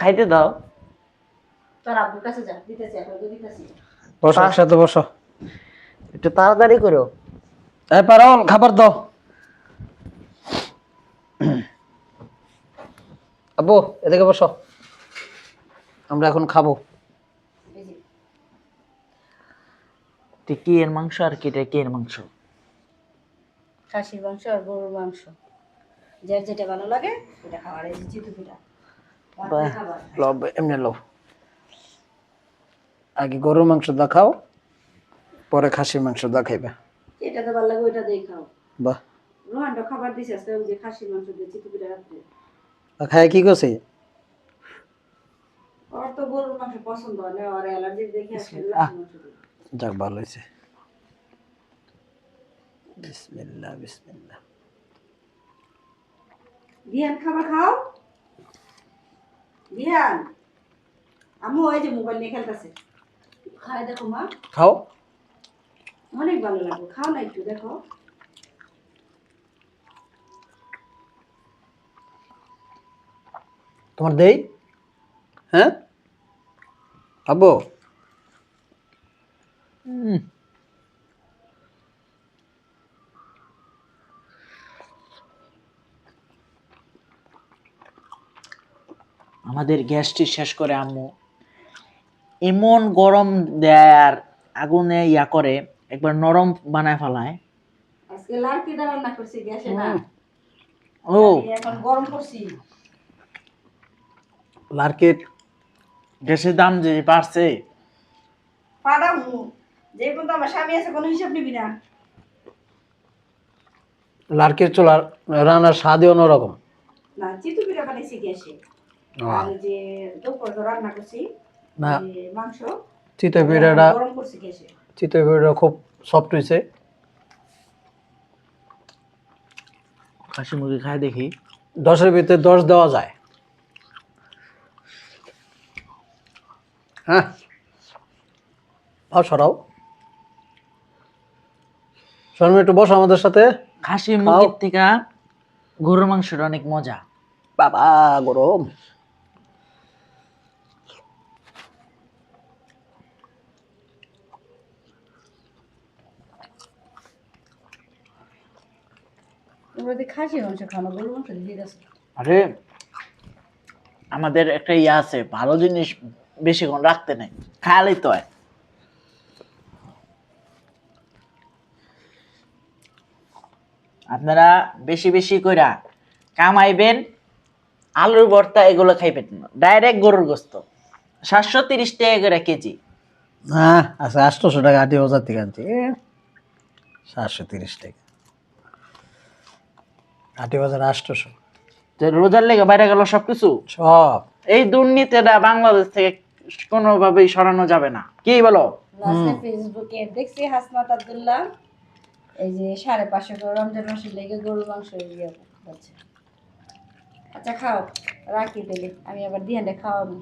খাইতে দাও। তোর আব্বুর কাছে যা দিতেছি এখন দিতেছি। বসো একসাথে বসো। একটু তাড়াতাড়ি করো। এই পারল খাবার দাও। আব্বু এদিকে বসো। আমরা এখন খাব। কি এর মাংস আর কেটে কি এর মাংস? খাসির মাংস আর গরুর মাংস। যার যেটা ভালো লাগে এই পিঠা বাহ। খাবার লব এমনি লও আগে গরুর মাংস দা খাও পরে খাসির মাংস দা খাইবে এটা তো ভালো লাগে ওইটা দিয়ে খাও। বাহ। রোহানটা খাবার দিছে আজকে ওই যে খাসির মাংস দিয়ে চিতু রাত্রে। খায় কি করছে? ওর তো গরুর মাংস পছন্দ হয় না আর অ্যালার্জি দেখে আজকে আহ। খাসির মাংস দিল। যাক ভালো হয়েছে। বিসমিল্লাহ বিসমিল্লাহ। দিয়ান খাবার খাও? দিয়ান আম্মু ওই যে মোবাইল নিয়ে খেলতেছে। খাই দেখো মা। খাও। অনেক ভালো লাগবে খাও না একটু দেখো। তোমার দেই? হ্যাঁ? আব্বু? আমাদের গ্যাসটি শেষ করে আম্মু। এমন গরম দেয় আর আগুনে ইয়া করে একবার নরম বানায় ফেলায়। আজকে লাড়কি রান্না করছি গ্যাসে না। ও। এখন গরম করছি। লার্কেট গ্যাসের দাম যে বাড়ছে। পাদামু যে পর্যন্ত আমার স্বামী আছে কোনো হিসাব নিবি না। লার্কের চুলার রান্নার স্বাদই অন্যরকম। না চিতু পিঠা বানাইছি গ্যাসে। আর এই যে দুপুর রান্না করছি না। মাংস চিতই পিঠাটা গরম করছি গ্যাসে। চিতই পিঠাটা খুব সফট হয়েছে। খাসি মুরগি খায় দেখি। দশের ভিতরে দশ দেওয়া যায়। হ্যাঁ। ভাব সরাও। শর্মা একটু বসো আমাদের সাথে। খাসি মুরগির থেকে গরুর মাংসটা অনেক মজা। বাবা গরম। তোমরা খাসি মাংস খাও গরু মাংস দিয়ে গেছে আরে আমাদের একটা ইয়ে আছে ভালো জিনিস বেশিক্ষণ রাখতে নেই খায়ালেই তো হয়। আপনারা বেশি বেশি কইরা কামাইবেন আলুর ভর্তা এগুলো খাইবেন না ডাইরেক্ট গরুর গোস্ত সাতশো তিরিশ টাকা করে কেজি। হ্যাঁ আচ্ছা আটশোশো টাকা আটি হাজার থেকে আনছি সাতশো তিরিশ টাকা। আটি বাজার আটশোশো তো রোজার লেগে বাইরে গেল সবকিছু? সব। এই দুর্নীতিটা বাংলাদেশ থেকে কোনোভাবেই সরানো যাবে না। কি বলো? ফেসবুকে দেখছি হাসনাত আব্দুল্লাহ এই যে সাড়ে পাঁচশো করে রমজান মাসের লেগে গরুর মাংস ইয়ে হচ্ছে আচ্ছা খাও রাখি পেলে আমি আবার দিহানটা খাওয়াবো।